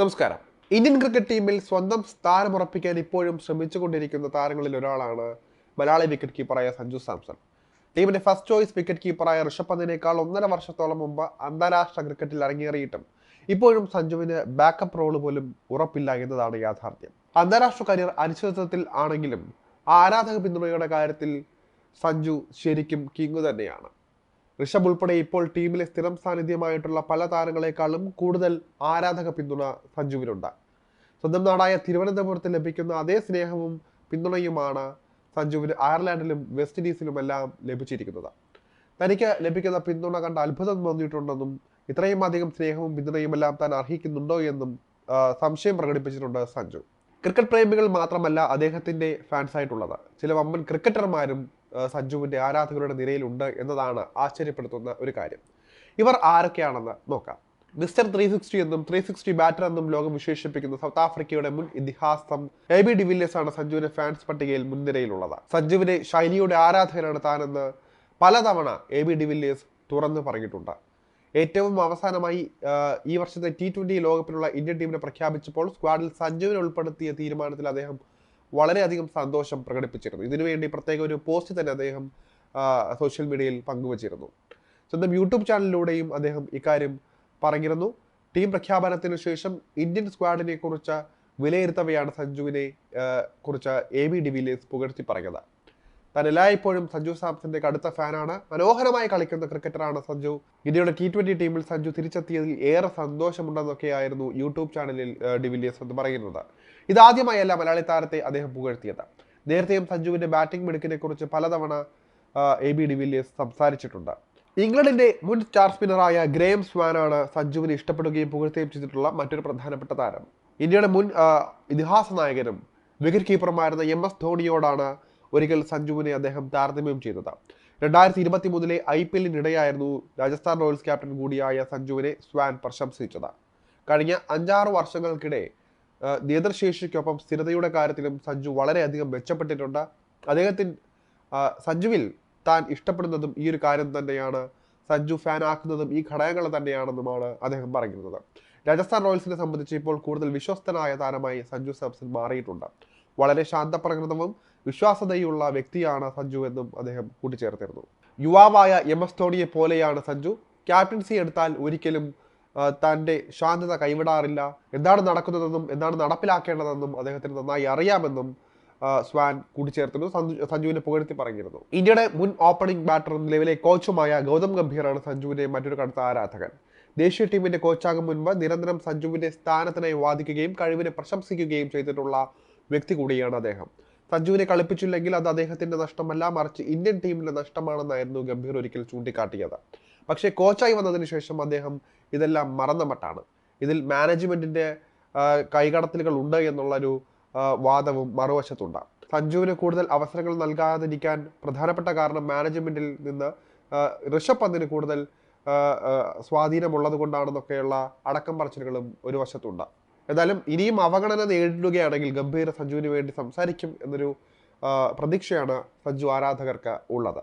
നമസ്കാരം. Indian cricket ടീമിൽ സ്വന്തം സ്ഥാനം ഉറപ്പിക്കാൻ ഇപ്പോഴും ശ്രമിച്ചുകൊണ്ടിരിക്കുന്ന താരങ്ങളിൽ ഒരാളാണ് മലയാളി വിക്കറ്റ് കീപ്പറായ സഞ്ജു സാംസൺ. ടീമിന്റെ ഫസ്റ്റ് ചോയ്സ് വിക്കറ്റ് കീപ്പറായ ഋഷഭ് പന്തിനേക്കാൾ ഒന്നര വർഷത്തോളം മുമ്പ് അന്താരാഷ്ട്ര ക്രിക്കറ്റിൽ അരങ്ങേറിയിട്ടും ഇപ്പോഴും സഞ്ജുവിന് ബാക്കപ്പ് റോൾ പോലും ഉറപ്പില്ല എന്നതാണ് യാഥാർത്ഥ്യം. അന്താരാഷ്ട്ര കരിയർ അനിശ്ചിതത്വത്തിൽ ആണെങ്കിലും ആരാധക പിന്തുണയുടെ കാര്യത്തിൽ സഞ്ജു ശരിക്കും കിങ് തന്നെയാണ്. ഋഷഭ് ഉൾപ്പെടെ ഇപ്പോൾ ടീമിലെ സ്ഥിരം സാന്നിധ്യമായിട്ടുള്ള പല താരങ്ങളെക്കാളും കൂടുതൽ ആരാധക പിന്തുണ സഞ്ജുവിനുണ്ട്. സ്വന്തം നാടായ തിരുവനന്തപുരത്ത് ലഭിക്കുന്ന അതേ സ്നേഹവും പിന്തുണയുമാണ് സഞ്ജുവിന് അയർലാൻഡിലും വെസ്റ്റ് ഇൻഡീസിലുമെല്ലാം ലഭിച്ചിരിക്കുന്നത്. തനിക്ക് ലഭിക്കുന്ന പിന്തുണ കണ്ട് അത്ഭുതം തോന്നിയിട്ടുണ്ടെന്നും ഇത്രയും അധികം സ്നേഹവും പിന്തുണയുമെല്ലാം താൻ അർഹിക്കുന്നുണ്ടോ എന്നും സംശയം പ്രകടിപ്പിച്ചിട്ടുണ്ട് സഞ്ജു. ക്രിക്കറ്റ് പ്രേമികൾ മാത്രമല്ല അദ്ദേഹത്തിന്റെ ഫാൻസായിട്ടുള്ളത്. ചില വമ്പൻ ക്രിക്കറ്റർമാരും ആ, ആരാധകരുടെ നിരയിലുണ്ട് എന്നതാണ് ആശ്ചര്യപ്പെടുത്തുന്ന ഒരു കാര്യം. ഇവർ ആരൊക്കെയാണെന്ന് നോക്കാം. മിസ്റ്റർ ത്രീ സിക്സ്റ്റി എന്നും ത്രീ സിക്സ്റ്റി ബാറ്റർ എന്നും ലോകം വിശേഷിപ്പിക്കുന്ന സൗത്ത് ആഫ്രിക്കയുടെ മുൻ ഇതിഹാസം എ ബി ഡിവില്ലിയേഴ്സ് ആണ് സഞ്ജുവിന്റെ ഫാൻസ് പട്ടികയിൽ മുൻനിരയിലുള്ളത്. സഞ്ജുവിനെ ശൈലിയുടെ ആരാധകരാണ് താനെന്ന് പലതവണ എ ബി ഡിവില്ലിയേഴ്സ് തുറന്നു പറഞ്ഞിട്ടുണ്ട്. ഏറ്റവും അവസാനമായി ഈ വർഷത്തെ ടി ട്വന്റി ലോകകപ്പിനുള്ള ഇന്ത്യൻ ടീമിനെ പ്രഖ്യാപിച്ചപ്പോൾ സ്ക്വാഡിൽ സഞ്ജുവിനെ ഉൾപ്പെടുത്തിയ തീരുമാനത്തിൽ അദ്ദേഹം വളരെയധികം സന്തോഷം പ്രകടിപ്പിച്ചിരുന്നു. ഇതിനുവേണ്ടി പ്രത്യേക ഒരു പോസ്റ്റ് തന്നെ അദ്ദേഹം സോഷ്യൽ മീഡിയയിൽ പങ്കുവച്ചിരുന്നു. സ്വന്തം യൂട്യൂബ് ചാനലിലൂടെയും അദ്ദേഹം ഇക്കാര്യം പറഞ്ഞിരുന്നു. ടീം പ്രഖ്യാപനത്തിന് ശേഷം ഇന്ത്യൻ സ്ക്വാഡിനെ കുറിച്ച് വിലയിരുത്തവെയാണ് സഞ്ജുവിനെ കുറിച്ച എ ബി ഡിവിലിയേഴ്സ് പുകഴ്ത്തി പറഞ്ഞത്. താൻ എല്ലായ്പ്പോഴും സഞ്ജു സാംസന്റെ കടുത്ത ഫാനാണ്. മനോഹരമായി കളിക്കുന്ന ക്രിക്കറ്ററാണ് സഞ്ജു. ഇന്ത്യയുടെ ടി ട്വന്റി ടീമിൽ സഞ്ജു തിരിച്ചെത്തിയതിൽ ഏറെ സന്തോഷമുണ്ടെന്നൊക്കെയായിരുന്നു യൂട്യൂബ് ചാനലിൽ ഡിവിലിയേഴ്സ് എന്ന് പറയുന്നത്. ഇതാദ്യമായല്ല മലയാളി താരത്തെ അദ്ദേഹം പുകഴ്ത്തിയത്. നേരത്തെയും സഞ്ജുവിന്റെ ബാറ്റിംഗ് മിടുക്കിനെ കുറിച്ച് പലതവണ എ ബി ഡിവിലിയേഴ്സ് സംസാരിച്ചിട്ടുണ്ട്. ഇംഗ്ലണ്ടിന്റെ മുൻ സ്റ്റാർ സ്പിന്നറായ ഗ്രേം സ്വാനാണ് സഞ്ജുവിനെ ഇഷ്ടപ്പെടുകയും പുകഴ്ത്തുകയും ചെയ്തിട്ടുള്ള മറ്റൊരു പ്രധാനപ്പെട്ട താരം. ഇന്ത്യയുടെ മുൻ ഇതിഹാസ നായകനും വിക്കറ്റ് കീപ്പറുമായിരുന്ന എം എസ് ധോണിയോടാണ് ഒരിക്കൽ സഞ്ജുവിനെ അദ്ദേഹം താരതമ്യം ചെയ്തത് രണ്ടായിരത്തി ഇരുപത്തി മൂന്നിലെ ഐ പി എല്ലിനിടെയായിരുന്നു രാജസ്ഥാൻ റോയൽസ് ക്യാപ്റ്റൻ കൂടിയായ സഞ്ജുവിനെ സ്വാൻ പ്രശംസിച്ചത്. കഴിഞ്ഞ അഞ്ചാറ് വർഷങ്ങൾക്കിടെ നേതൃശേഷിക്കൊപ്പം സ്ഥിരതയുടെ കാര്യത്തിലും സഞ്ജു വളരെയധികം മെച്ചപ്പെട്ടിട്ടുണ്ട്. അദ്ദേഹത്തിന് ആ, സഞ്ജുവിൽ താൻ ഇഷ്ടപ്പെടുന്നതും ഈ ഒരു കാര്യം തന്നെയാണ് സഞ്ജു ഫാൻ ആക്കുന്നതും ഈ ഘടകങ്ങൾ തന്നെയാണെന്നുമാണ് അദ്ദേഹം പറയുന്നത്. രാജസ്ഥാൻ റോയൽസിനെ സംബന്ധിച്ച് ഇപ്പോൾ കൂടുതൽ വിശ്വസ്തനായ താരമായി സഞ്ജു സാംസൺ മാറിയിട്ടുണ്ട്. വളരെ ശാന്തപ്രകൃതവും വിശ്വാസതയുള്ള വ്യക്തിയാണ് സഞ്ജു എന്നും അദ്ദേഹം കൂട്ടിച്ചേർത്തിരുന്നു. യുവാവായ എം എസ് ധോണിയെ പോലെയാണ് സഞ്ജു. ക്യാപ്റ്റൻസി എടുത്താൽ ഒരിക്കലും തന്റെ ശാന്തത കൈവിടാറില്ല. എന്താണ് നടക്കുന്നതെന്നും എന്താണ് നടപ്പിലാക്കേണ്ടതെന്നും അദ്ദേഹത്തിന് നന്നായി അറിയാമെന്നും സ്വാൻ കൂട്ടിച്ചേർത്തിരുന്നു. സഞ്ജു സഞ്ജുവിനെ പുകഴ്ത്തി പറഞ്ഞിരുന്നു. ഇന്ത്യയുടെ മുൻ ഓപ്പണിംഗ് ബാറ്ററും നിലവിലെ കോച്ചുമായ ഗൗതം ഗംഭീറാണ് സഞ്ജുവിന്റെ മറ്റൊരു കടുത്ത ആരാധകൻ. ദേശീയ ടീമിന്റെ കോച്ചാകും മുൻപ് നിരന്തരം സഞ്ജുവിന്റെ സ്ഥാനത്തിനായി വാദിക്കുകയും കഴിവിനെ പ്രശംസിക്കുകയും ചെയ്തിട്ടുള്ള വ്യക്തി കൂടിയാണ് അദ്ദേഹം. സഞ്ജുവിനെ കളിപ്പിച്ചില്ലെങ്കിൽ അത് അദ്ദേഹത്തിന്റെ നഷ്ടമല്ല മറിച്ച് ഇന്ത്യൻ ടീമിന്റെ നഷ്ടമാണെന്നായിരുന്നു ഗംഭീർ ഒരിക്കൽ ചൂണ്ടിക്കാട്ടിയത്. പക്ഷേ കോച്ചായി വന്നതിന് ശേഷം അദ്ദേഹം ഇതെല്ലാം മറന്ന മട്ടാണ്. ഇതിൽ മാനേജ്മെന്റിന്റെ കൈകടത്തലുകൾ ഉണ്ട് എന്നുള്ളൊരു വാദവും മറുവശത്തുണ്ട്. സഞ്ജുവിന് കൂടുതൽ അവസരങ്ങൾ നൽകാതിരിക്കാൻ പ്രധാനപ്പെട്ട കാരണം മാനേജ്മെന്റിൽ നിന്ന് ഋഷഭ് പന്തിന് കൂടുതൽ സ്വാധീനമുള്ളത് കൊണ്ടാണെന്നൊക്കെയുള്ള അടക്കം പറച്ചിലുകളും ഒരു വശത്തുണ്ട്. എന്തായാലും ഇനിയും അവഗണന നേരിടുകയാണെങ്കിൽ ഗംഭീര സഞ്ജുവിന് വേണ്ടി സംസാരിക്കും എന്നൊരു പ്രതീക്ഷയാണ് സഞ്ജു ആരാധകർക്ക് ഉള്ളത്.